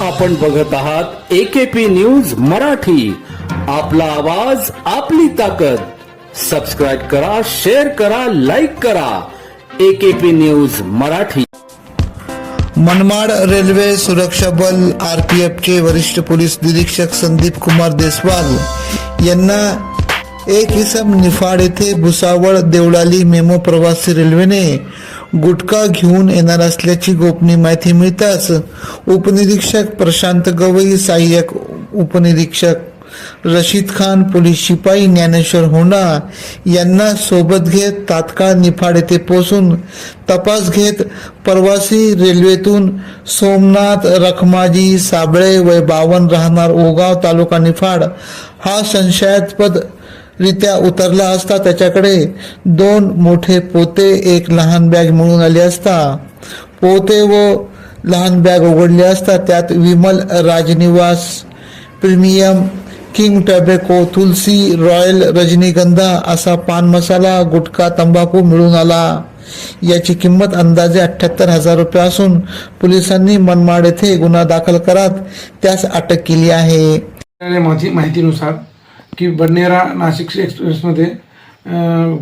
आपण बघत आहात एकेपी न्यूज मराठी. आपला आवाज आपली ताकद. सबस्क्राईब करा शेअर करा लाईक करा. AKP news Marathi. Manmad railway सुरक्षा बल आरपीएफचे वरिष्ठ पोलीस निरीक्षक संदीप कुमार देसवाल यांना एक इसम निफाड येथे भुसावळ देवळाली मेमो प्रवासी रेल्वेने गुटखा घेऊन येणार असल्याची गोपनीय माहिती मिळताच उपनिरीक्षक प्रशांत गवई सहाय्यक उपनिरीक्षक रशीद खान पोलीस शिपाई ज्ञानेश्वर होंडा यांना सोबत घेत तात्काळ निफाड येथे पोहोचून तपास घेत प्रवासी रेल्वेतून सोमनाथ रखमाजी साबळे वय बावन राहणार ओगाव तालुका निफाड हा संशयास्पद रित्या उतरला असता त्याच्याकडे दोन मोठे पोते एक लहान बॅग मिळून आली असता. पोते व लहान बॅग उघडली असता त्यात Vimal Rajnivas premium king tobacco Tulsi royal Rajnigandha असा पान मसाला गुटखा तंबाखू मिळून आला. याची किंमत अंदाजे अठ्ठ्याहत्तर हजार रुपये असून पोलिसांनी मनमाड येथे गुन्हा दाखल करत त्यास अटक केली आहे. माहितीनुसार की बडनेरा नाशिक एक्सप्रेसमध्ये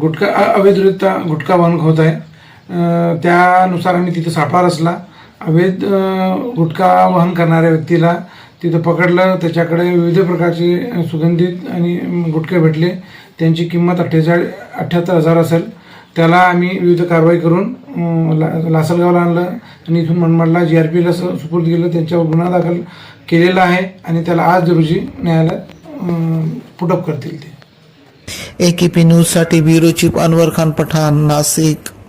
गुटखा अ- अवैधरित्या गुटखा वाहन होत आहे. त्यानुसार आम्ही तिथे सापळा रचला. अवैध गुटखा वाहन करणाऱ्या व्यक्तीला तिथं पकडलं. त्याच्याकडे विविध प्रकारचे सुगंधित आणि गुटखे भेटले. त्यांची किंमत अठ्ठेचाळीस अठ्ठ्याहत्तर हजार असेल. त्याला आम्ही विविध कारवाई करून ला लासलगावला आणलं आणि इथून मनमाडला जी आर पीला सुपूर्द केलं. त्यांच्यावर गुन्हा दाखल केलेला आहे आणि त्याला आज रोजी न्यायालयात पुटअप करतील ते. एकेपी पी न्यूजसाठी ब्युरो चीफ अनवर खान पठाण नाशिक